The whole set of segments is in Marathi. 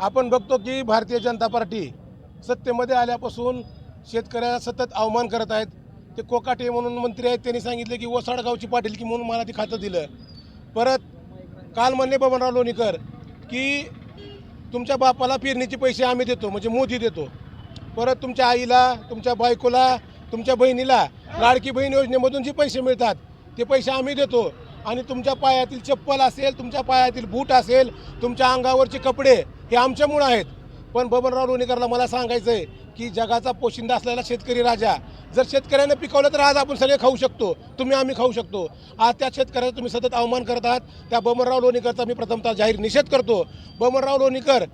आपण बघतो की भारतीय जनता पार्टी सत्तेमध्ये आल्यापासून शेतकऱ्याला सतत अवमान करत आहेत. ते कोकाटे म्हणून मंत्री आहेत त्यांनी सांगितले की वसाडगावची पाटील की म्हणून मला ते खातं दिलं. परत काल म्हणले बबनराव लोणीकर की तुमच्या बापाला पेरणीचे पैसे आम्ही देतो म्हणजे मोदी देतो. परत तुमच्या आईला तुमच्या बायकोला तुमच्या बहिणीला लाडकी बहीण योजनेमधून जे पैसे मिळतात ते पैसे आम्ही देतो. आणि तुमच्या पायातील चप्पल असेल तुमच्या पायातील बूट असेल तुमच्या अंगावरचे कपडे हे आमच्यामुळं आहेत. पण बबनराव लोणीकरला मला सांगायचं आहे की जगाचा पोशिंदा असलेला शेतकरी राजा जर शेतकऱ्यानं पिकवलं तर आज आपण सगळे खाऊ शकतो. तुम्ही आम्ही खाऊ शकतो. आज त्या शेतकऱ्याचा तुम्ही सतत अवमान करत आहात. त्या बबनराव लोणीकरचा मी प्रथमतः जाहीर निषेध करतो. बबनराव लोणीकर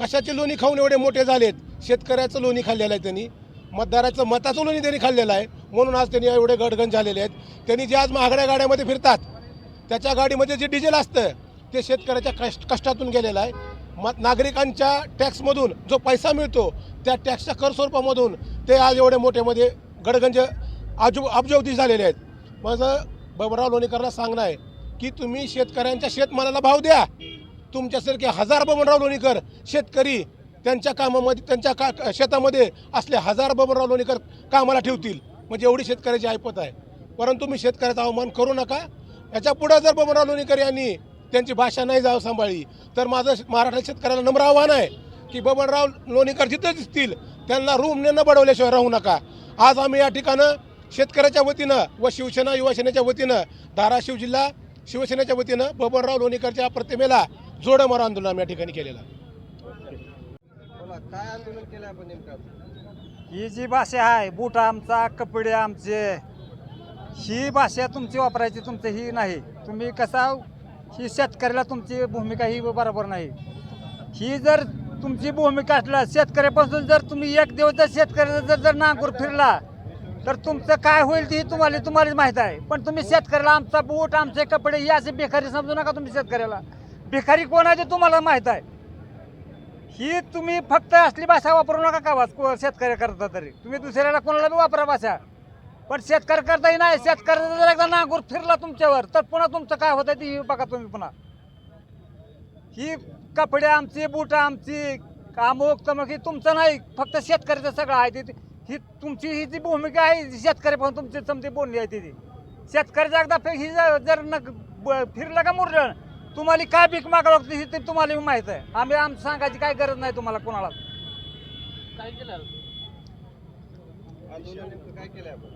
कशाचे लोणी खाऊन एवढे मोठे झालेत? शेतकऱ्याचं लोणी खाल्लेलं आहे त्यांनी. मतदाराचं मताचं लोणी त्यांनी खाल्लेलं आहे. म्हणून आज त्यांनी एवढे गडगण झालेले आहेत. त्यांनी जे आज महागड्या गाड्यामध्ये फिरतात त्याच्या गाडीमध्ये जे डिझेल असतं ते शेतकऱ्याच्या कष्ट कष्टातून गेलेलं आहे. नागरिकांच्या टॅक्समधून जो पैसा मिळतो त्या टॅक्सच्या कर स्वरूपामधून ते आज एवढे मोठेमध्ये गडगंज आजू अब्जवधी झालेले आहेत. माझं बबराव लोणीकरला सांगणं आहे की तुम्ही शेतकऱ्यांच्या शेतमालाला भाव द्या. तुमच्यासारखे हजार बबनराव लोणीकर शेतकरी त्यांच्या कामामध्ये त्यांच्या का शेतामध्ये असले हजार बबनराव लोणीकर कामाला ठेवतील. म्हणजे एवढी शेतकऱ्याची ऐपत आहे. परंतु मी शेतकऱ्याचा अवमान करू नका. याच्या पुढं जर बबनराव लोणीकर यांनी त्यांची भाषा नाही जावं सांभाळली. तर माझं मराठा शेतकऱ्याला नम्र आव्हान आहे की बबनराव लोणीकर जिथं दिसतील त्यांना रूम न बडवल्याशिवाय राहू नका. आज आम्ही या ठिकाणं शेतकऱ्याच्या वतीनं व शिवसेना युवा सेनेच्या वतीनं धाराशिव जिल्हा शिवसेनेच्या वतीनं बबनराव लोणीकरच्या प्रतिमेला जोडं आंदोलन आम्ही या ठिकाणी केलेलं. काय आंदोलन केलं आपण नेमकं? ही जी भाषा आहे बूट आमचा कपडे आमचे ही भाषा तुमची वापरायची तुमचं ही नाही. तुम्ही कसा ही शेतकऱ्याला तुमची भूमिका ही बरोबर नाही. ही जर तुमची भूमिका असला शेतकऱ्यापासून जर तुम्ही एक दिवस जर शेतकऱ्याचा जर जर नांगूर फिरला तर तुमचं काय होईल ते तुम्हाला तुम्हालाच माहीत आहे. पण तुम्ही शेतकऱ्याला आमचा बूट आमचे कपडे ही असे भिकारी समजू नका तुम्ही शेतकऱ्याला. भिकारी कोण आहे ते तुम्हाला माहीत आहे. ही तुम्ही फक्त असली भाषा वापरू नका का वाच को- शेतकरी करता तरी. तुम्ही दुसऱ्याला कोणाला बी वापरा भाषा. पण शेतकरी करताही नाही शेतकऱ्याचा जर एकदा नांगूर फिरला तुमच्यावर तर पुन्हा तुमचं काय होतं ते बघा तुम्ही पुन्हा. ही कपडे आमची बूट आमची अमुक तमुक ही तुमचं नाही फक्त शेतकऱ्याचं सगळं आहे ते. ही तुमची ही जी भूमिका आहे शेतकरी पण तुमची समजी बोलली आहे तिथे शेतकऱ्याचा एकदा ही जर न ब- फिरलं का मुरलं तुम्हाला काय भीक मागावं लागतं हे ते तुम्हाला माहीत आहे. आम्ही आम सांगायची काय गरज नाही तुम्हाला कोणाला. आंदोलन नेमकं काय केलं आपण?